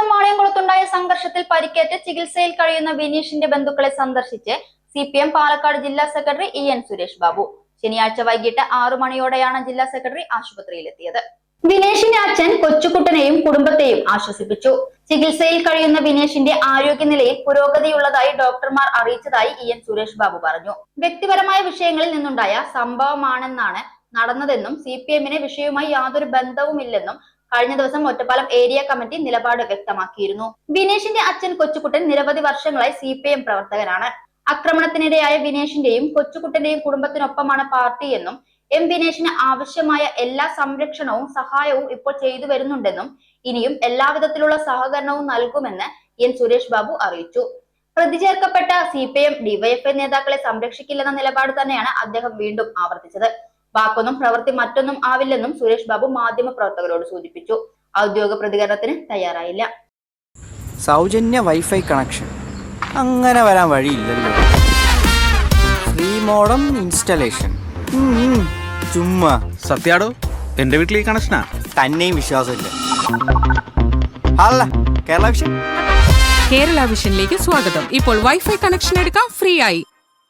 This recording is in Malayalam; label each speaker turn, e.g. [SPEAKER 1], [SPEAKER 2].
[SPEAKER 1] ദിവസം വാളയംകുളത്തുണ്ടായ സംഘർഷത്തിൽ പരിക്കേറ്റ് ചികിത്സയിൽ കഴിയുന്ന വിനീഷിന്റെ ബന്ധുക്കളെ സന്ദർശിച്ച് സി പി എം പാലക്കാട് ജില്ലാ secretary E N Suresh Babu. ശനിയാഴ്ച വൈകിട്ട് ആറു മണിയോടെയാണ് ജില്ലാ സെക്രട്ടറി ആശുപത്രിയിലെത്തിയത്. വിനേഷിന്റെ അച്ഛൻ കൊച്ചുകുട്ടനെയും കുടുംബത്തെയും ആശ്വസിപ്പിച്ചു. ചികിത്സയിൽ കഴിയുന്ന വിനേഷിന്റെ ആരോഗ്യനിലയിൽ പുരോഗതിയുള്ളതായി ഡോക്ടർമാർ അറിയിച്ചതായി ഇ എൻ സുരേഷ് ബാബു പറഞ്ഞു. വ്യക്തിപരമായ വിഷയങ്ങളിൽ നിന്നുണ്ടായ സംഭവമാണെന്നാണ് നടന്നതെന്നും സി പി എമ്മിന് വിഷയവുമായി യാതൊരു ബന്ധവുമില്ലെന്നും കഴിഞ്ഞ ദിവസം ഒറ്റപ്പാലം ഏരിയ കമ്മിറ്റി നിലപാട് വ്യക്തമാക്കിയിരുന്നു. വിനേഷിന്റെ അച്ഛൻ കൊച്ചുകുട്ടൻ നിരവധി വർഷങ്ങളായി സി പ്രവർത്തകനാണ്. ആക്രമണത്തിനിരയായ വിനേഷിന്റെയും കൊച്ചുകുട്ടന്റെയും കുടുംബത്തിനൊപ്പമാണ് പാർട്ടി എന്നും എം വിനേഷിന് ആവശ്യമായ എല്ലാ സംരക്ഷണവും സഹായവും ഇപ്പോൾ ചെയ്തു വരുന്നുണ്ടെന്നും ഇനിയും എല്ലാവിധത്തിലുള്ള സഹകരണവും നൽകുമെന്ന് എൻ സുരേഷ് ബാബു അറിയിച്ചു. പ്രതി ചേർക്കപ്പെട്ട സി പി എം ഡിവൈഎഫ്ഐ നേതാക്കളെ സംരക്ഷിക്കില്ലെന്ന നിലപാട് തന്നെയാണ് അദ്ദേഹം വീണ്ടും ആവർത്തിച്ചത്. വാക്കൊന്നും പ്രവൃത്തി മറ്റൊന്നും ആവില്ലെന്നും സുരേഷ് ബാബു മാധ്യമ പ്രവർത്തകരോട് സൂചിപ്പിച്ചു. ഔദ്യോഗിക പ്രതികരണത്തിന് തയ്യാറായില്ല.
[SPEAKER 2] സൗജന്യ വൈഫൈ കണക്ഷൻ. അങ്ങനെ വരാൻ വഴിയില്ലല്ലോ. Free modem installation. ചുമ്മാ.
[SPEAKER 3] സത്യാടോ എന്റെ വീട്ടിൽ ഈ കണക്ഷനാ?
[SPEAKER 2] തന്നെയും വിശ്വാസമില്ല. അല്ല കേരള വിഷൻ.
[SPEAKER 4] കേരള വിഷനിലേക്ക് സ്വാഗതം. ഇപ്പോൾ വൈഫൈ കണക്ഷൻ എടുക്കാം ഫ്രീ ആയി.